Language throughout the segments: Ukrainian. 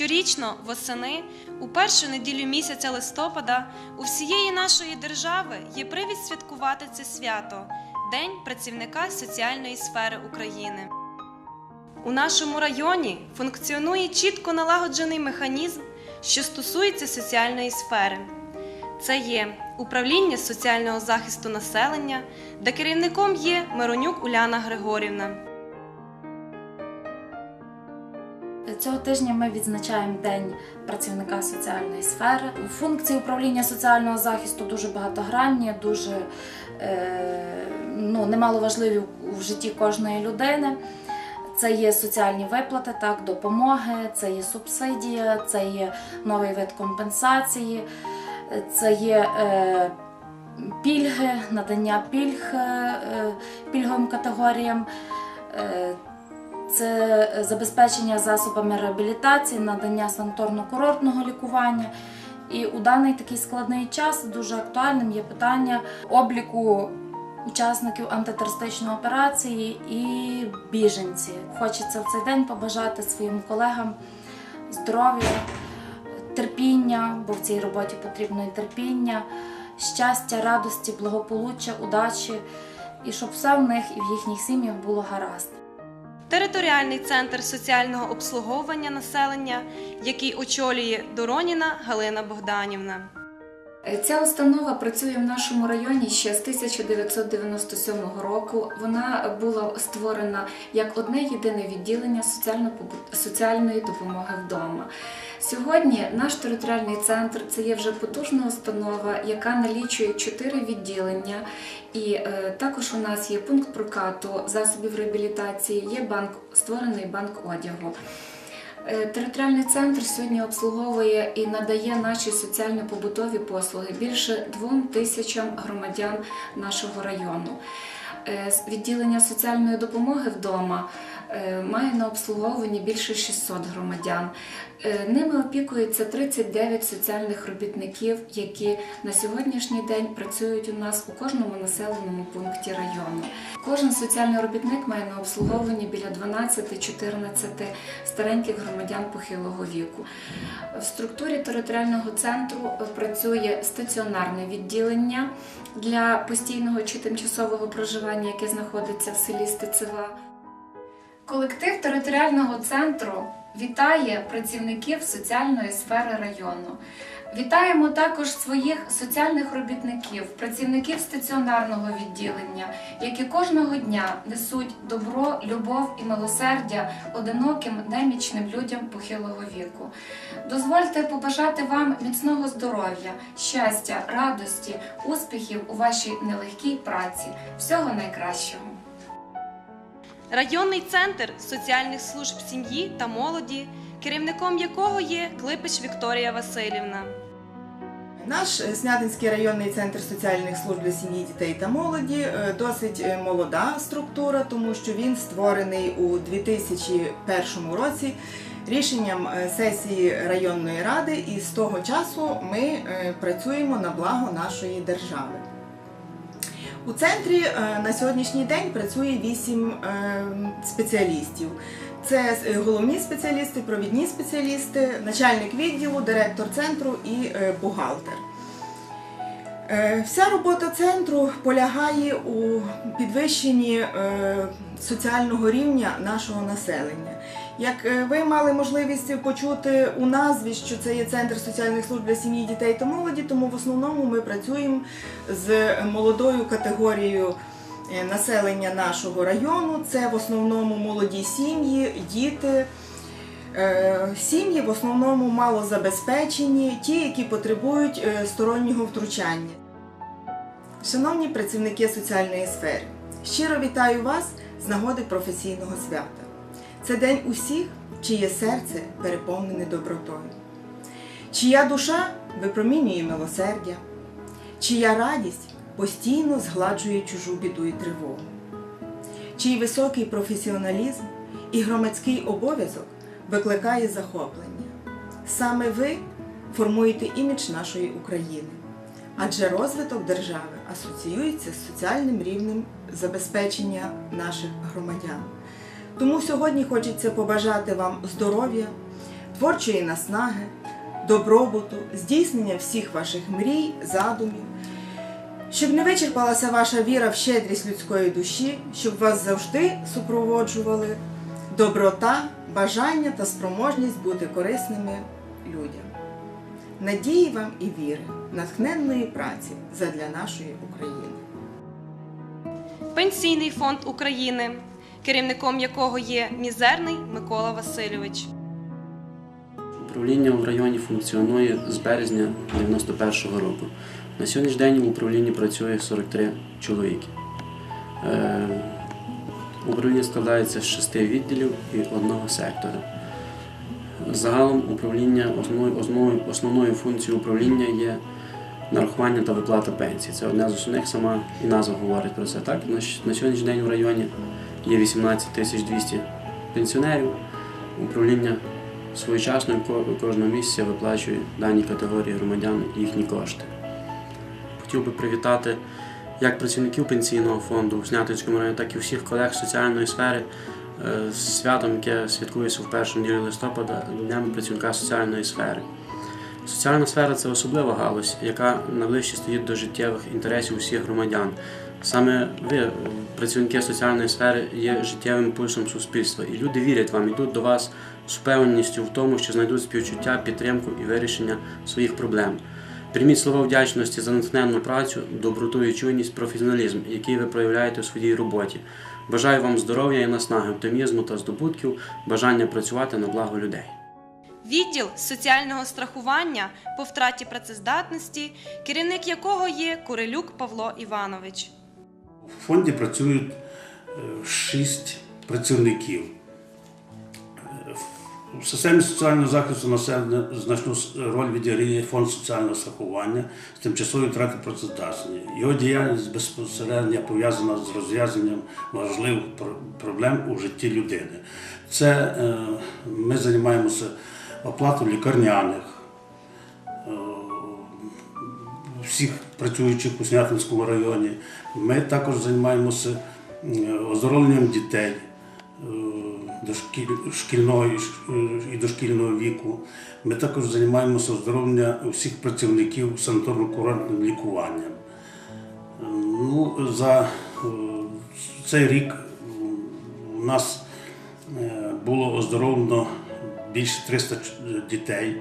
Щорічно восени, у першу неділю місяця листопада, у всієї нашої держави є привід святкувати це свято День працівника соціальної сфери України. У нашому районі функціонує чітко налагоджений механізм, що стосується соціальної сфери. Це є управління соціального захисту населення, де керівником є Миронюк Уляна Григорівна. Цього тижня ми відзначаємо День працівника соціальної сфери. Функції управління соціального захисту дуже багатогранні, дуже е, ну, немаловажливі в житті кожної людини. Це є соціальні виплати, так, допомоги, це є субсидія, це є новий вид компенсації, це є е, пільги, надання пільг е, пільговим категоріям. Е, це забезпечення засобами реабілітації, надання санаторно-курортного лікування. І у даний такий складний час дуже актуальним є питання обліку учасників антитерористичної операції і біженців. Хочеться в цей день побажати своїм колегам здоров'я, терпіння, бо в цій роботі потрібно і терпіння, щастя, радості, благополуччя, удачі, і щоб все в них і в їхніх сім'ях було гаразд. Територіальний центр соціального обслуговування населення, який очолює Дороніна Галина Богданівна. Ця установа працює в нашому районі ще з 1997 року. Вона була створена як одне єдине відділення соціально-побут- соціальної допомоги вдома. Сьогодні наш територіальний центр це є вже потужна установа, яка налічує чотири відділення. І е, також у нас є пункт прокату засобів реабілітації, є банк, створений банк одягу. Е, Територіальний центр сьогодні обслуговує і надає наші соціально-побутові послуги більше двом тисячам громадян нашого району. Е, Відділення соціальної допомоги вдома має на обслуговуванні більше 600 громадян. Е, Ними опікується 39 соціальних робітників, які на сьогоднішній день працюють у нас у кожному населеному пункті району. Кожен соціальний робітник має на обслуговуванні біля 12-14 стареньких громадян похилого віку. В структурі територіального центру е, працює стаціонарне відділення для постійного чи тимчасового проживання, яке знаходиться в селі Стецева. Колектив територіального центру вітає працівників соціальної сфери району. Вітаємо також своїх соціальних робітників, працівників стаціонарного відділення, які кожного дня несуть добро, любов і милосердя одиноким немічним людям похилого віку. Дозвольте побажати вам міцного здоров'я, щастя, радості, успіхів у вашій нелегкій праці. Всього найкращого! Районний центр соціальних служб сім'ї та молоді, керівником якого є Клипич Вікторія Васильівна. Наш е, Снятинський районний центр соціальних служб для сім'ї, дітей та молоді е, досить е, молода структура, тому що він створений у 2001 році рішенням сесії районної ради, і з того часу ми працюємо на благо нашої держави. У центрі е, на сьогоднішній день працює вісім е, спеціалістів. Це е, головні спеціалісти, провідні спеціалісти, начальник відділу, директор центру і бухгалтер. Вся робота центру полягає у підвищенні соціального рівня нашого населення. Як е, ви мали можливість почути у назві, що це є центр соціальних служб для сім'ї, дітей та молоді, тому в основному ми працюємо з молодою категорією е, населення нашого району. Це в основному молоді сім'ї, діти. Е, Сім'ї в основному малозабезпечені, ті, які потребують стороннього втручання. Шановні працівники соціальної сфери, щиро вітаю вас з нагоди професійного свята. Це день усіх, чиє серце переповнене добротою, чия душа випромінює милосердя, чия радість постійно згладжує чужу біду і тривогу, чий високий професіоналізм і громадський обов'язок викликає захоплення. Саме ви формуєте імідж нашої України, адже розвиток держави асоціюється з соціальним рівнем забезпечення наших громадян. Тому сьогодні хочеться побажати вам здоров'я, творчої наснаги, добробуту, здійснення всіх ваших мрій, задумів, щоб не вичерпалася ваша віра в щедрість людської душі, щоб вас завжди супроводжували доброта, бажання та спроможність бути корисними людям. Надії вам і віри, натхненної праці задля нашої України. Пенсійний фонд України, керівником якого є мізерний Микола Васильович. Управління в районі функціонує з березня 91-го року. На сьогоднішній день в управлінні працює 43 чоловіки. Е, Управління складається з шести відділів і одного сектора. Загалом управління основною, основною, функцією управління є нарахування та виплата пенсій. Це одне з основних, сама і назва говорить про це. Так? На сьогоднішній день в районі є 18 тисяч 200 пенсіонерів. Управління своєчасно кожного місяця виплачує даній категорії громадян їхні кошти. Хотів би привітати як працівників пенсійного фонду у Снятинському районі, так і всіх колег соціальної сфери е, з святом, яке святкується в першу неділю листопада, Днем працівника соціальної сфери. Соціальна сфера це особлива галузь, яка найближче стоїть до життєвих інтересів усіх громадян. Саме ви, працівники соціальної сфери, є життєвим пульсом суспільства, і люди вірять вам, йдуть до вас з впевненістю в тому, що знайдуть співчуття, підтримку і вирішення своїх проблем. Прийміть слова вдячності за натхненну працю, доброту і чуйність, професіоналізм, який ви проявляєте у своїй роботі. Бажаю вам здоров'я і наснаги, оптимізму та здобутків, бажання працювати на благо людей. Відділ соціального страхування по втраті працездатності, керівник якого є Курилюк Павло Іванович. В фонді працюють е, шість працівників. В системі соціального захисту населення значну роль відіграє фонд соціального страхування з тимчасової втрати працездатності. Його діяльність безпосередньо пов'язана з розв'язанням важливих проблем у житті людини. Це е, ми займаємося оплатою лікарняних, е, всіх працюючих у Снятинському районі. Ми також займаємося оздоровленням дітей е, шкільного е, і дошкільного віку. Ми також займаємося оздоровленням усіх працівників санаторно-курортним лікуванням. Ну, за е, цей рік у нас було оздоровлено більше 300 дітей,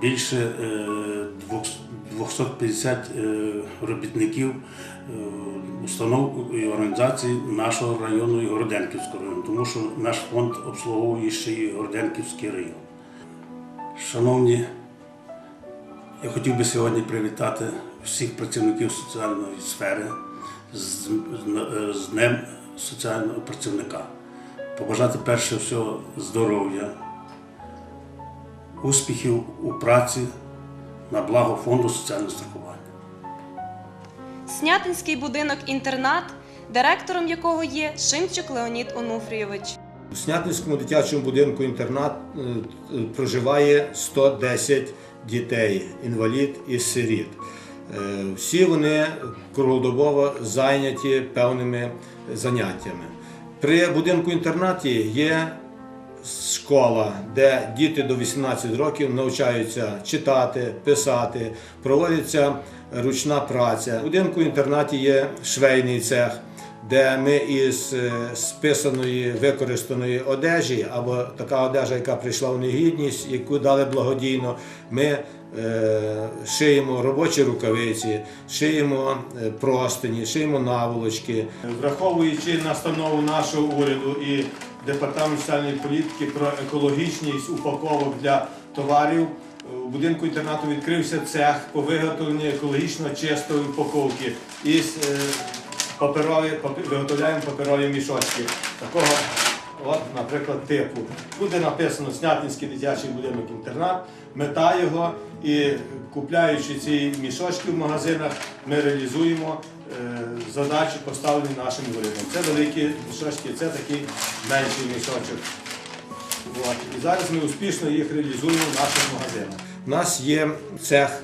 більше е, 250 е, робітників е, установ і організацій нашого району і Городенківського району, тому що наш фонд обслуговує ще і Городенківський район. Шановні, я хотів би сьогодні привітати всіх працівників соціальної сфери з Днем соціального працівника. Побажати перше всього здоров'я, успіхів у праці на благо фонду соціального страхування. Снятинський будинок-інтернат, директором якого є Шимчук Леонід Онуфрійович. У Снятинському дитячому будинку інтернат е, е, проживає 110 дітей, інвалід і сиріт. Е, Всі вони круглодобово зайняті певними заняттями. При будинку інтернаті є школа, де діти до 18 років навчаються читати, писати, проводиться ручна праця. У будинку інтернаті є швейний цех, де ми із е, списаної використаної одежі або така одежа, яка прийшла в негідність, яку дали благодійно, ми е, шиємо робочі рукавиці, шиємо е, простині, шиємо наволочки, Враховуючи настанову нашого уряду і департамент соціальної політики про екологічність упаковок для товарів, у будинку інтернату відкрився цех по виготовленню екологічно чистої упаковки із е, паперові, папі- виготовляємо паперові мішочки. Такого, от, наприклад, типу. Буде написано Снятинський дитячий будинок інтернат, мета його і купляючи ці мішочки в магазинах, ми реалізуємо задачі, поставлені нашим урядом. Це великі мішочки, це такий менший мішочок. І зараз ми успішно їх реалізуємо в наших магазинах. У нас є цех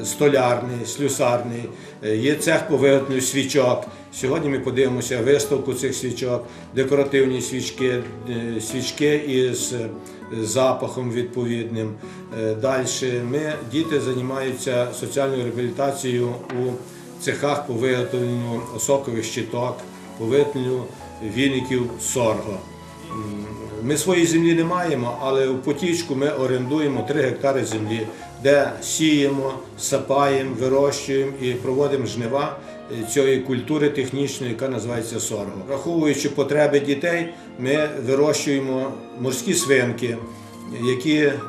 е, столярний, слюсарний, е, є цех по виготовленню свічок. Сьогодні ми подивимося виставку цих свічок, декоративні свічки, е, свічки із запахом відповідним. Далі ми діти займаються соціальною реабілітацією у цехах по виготовленню осокових щиток, по виготовленню віників сорго. Ми своєї землі не маємо, але в потічку ми орендуємо 3 гектари землі, де сіємо, сапаємо, вирощуємо і проводимо жнива е, цієї культури технічної, яка називається сорго. Враховуючи потреби дітей, ми вирощуємо морські свинки, які е,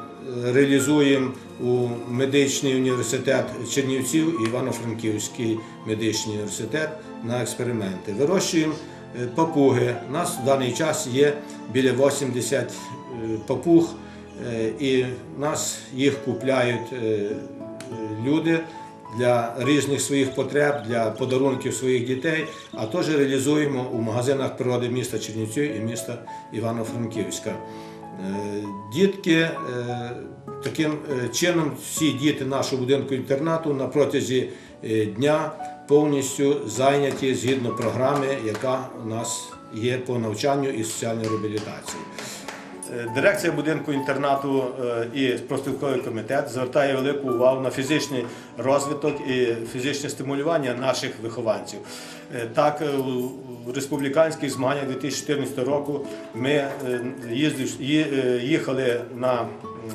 реалізуємо у медичний університет Чернівців і Івано-Франківський медичний університет на експерименти. Вирощуємо е, папуги. У нас в даний час є біля 80 е, папуг, е, і нас їх купляють люди для різних своїх потреб, для подарунків своїх дітей, а теж реалізуємо у магазинах природи міста Чернівців і міста Івано-Франківська. Е, Дітки е, таким е, чином, всі діти нашого будинку інтернату на протязі дня повністю зайняті згідно програми, яка у нас є по навчанню і соціальній реабілітації. Е, Дирекція будинку інтернату е, і профспілковий комітет звертає велику увагу на фізичний розвиток і фізичне стимулювання наших вихованців. Е, Так, у республіканських змаганнях 2014 року ми їхали на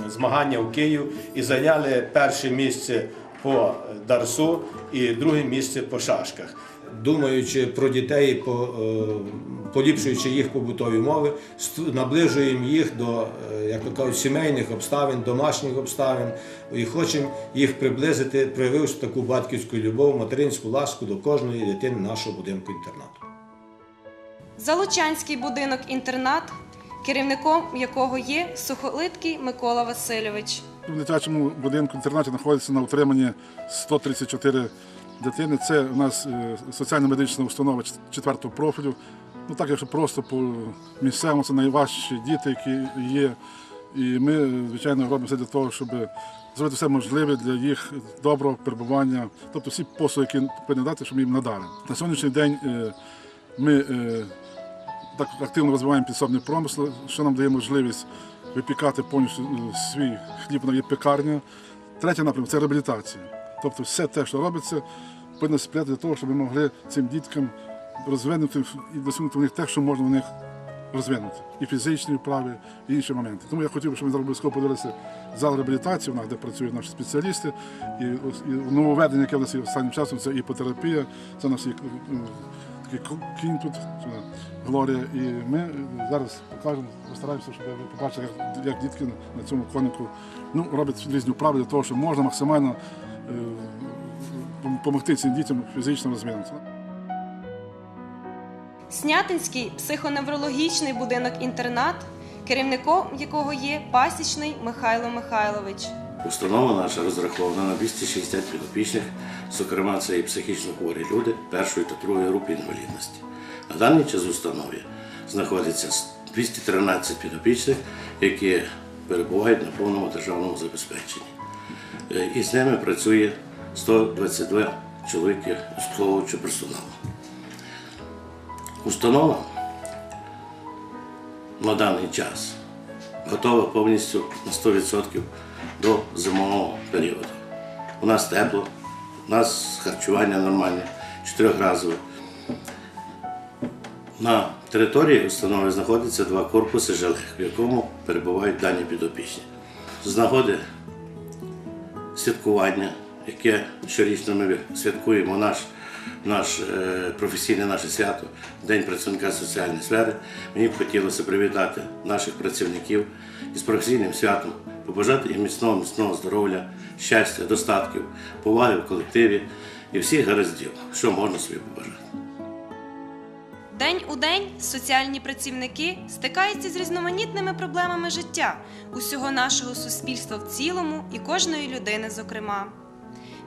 змагання в Київ і зайняли перше місце по дарсу і друге місце по шашках. Думаючи про дітей, е, поліпшуючи їх побутові умови, наближуємо їх до, е, як то кажуть, сімейних обставин, домашніх обставин, і хочемо їх приблизити, проявивши таку батьківську любов, материнську ласку до кожної дитини нашого будинку інтернату. Залучанський будинок-інтернат, керівником якого є Сухолиткий Микола Васильович. В дитячому будинку інтернаті знаходиться на утриманні 134 дитини. Це у нас е, соціально-медична установа чет- четвертого профілю. Ну так, якщо просто по місцевому, це найважчі діти, які є. І ми, звичайно, робимо все для того, щоб зробити все можливе для їх доброго перебування. Тобто всі послуги, які повинні дати, щоб ми їм надали. На сьогоднішній день е, ми е, так активно розвиваємо підсобний промисел, що нам дає можливість випікати повністю свій хліб на є пекарня. Третій напрямок це реабілітація. Тобто все те, що робиться, повинно сприяти для того, щоб ми могли цим діткам розвинути і досягнути в них те, що можна в них розвинути. І фізичні вправи, і інші моменти. Тому я хотів щоб ми обов'язково подивилися зал реабілітації, де працюють наші спеціалісти. І, і нововведення, яке в нас є останнім часом, це іпотерапія, це нас є такий кінь тут, Глорія. І ми зараз покажемо, постараємося, щоб ви побачили, як, як дітки на цьому конику ну, роблять різні вправи для того, щоб можна максимально допомогти цим дітям фізично розвинутися. Снятинський психоневрологічний будинок-інтернат, керівником якого є пасічний Михайло Михайлович. Установа наша розрахована на 260 підопічних, зокрема це і психічно хворі люди першої та другої групи інвалідності. На даний час в установі знаходиться 213 підопічних, які перебувають на повному державному забезпеченні. Е, І з ними працює 122 чоловіки обслуговуючого персоналу. Установа на даний час готова повністю на 100% до зимового періоду. У нас тепло, у нас харчування нормальне, чотирьохразове. На території установи знаходяться два корпуси жилих, в якому перебувають дані підопічні. З нагоди святкування, яке щорічно ми святкуємо наш, наш е, професійне наше свято, День працівника соціальної сфери. Мені б хотілося привітати наших працівників із професійним святом, побажати їм міцного, міцного здоров'я, щастя, достатків, поваги в колективі і всіх гараздів, що можна собі побажати. День у день соціальні працівники стикаються з різноманітними проблемами життя усього нашого суспільства в цілому і кожної людини, зокрема.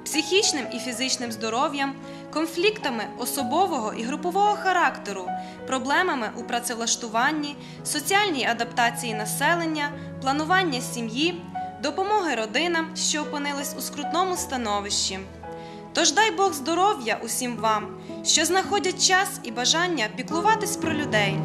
Психічним і фізичним здоров'ям, конфліктами особового і групового характеру, проблемами у працевлаштуванні, соціальній адаптації населення, планування сім'ї, допомоги родинам, що опинились у скрутному становищі. Тож дай Бог здоров'я усім вам, що знаходять час і бажання піклуватись про людей.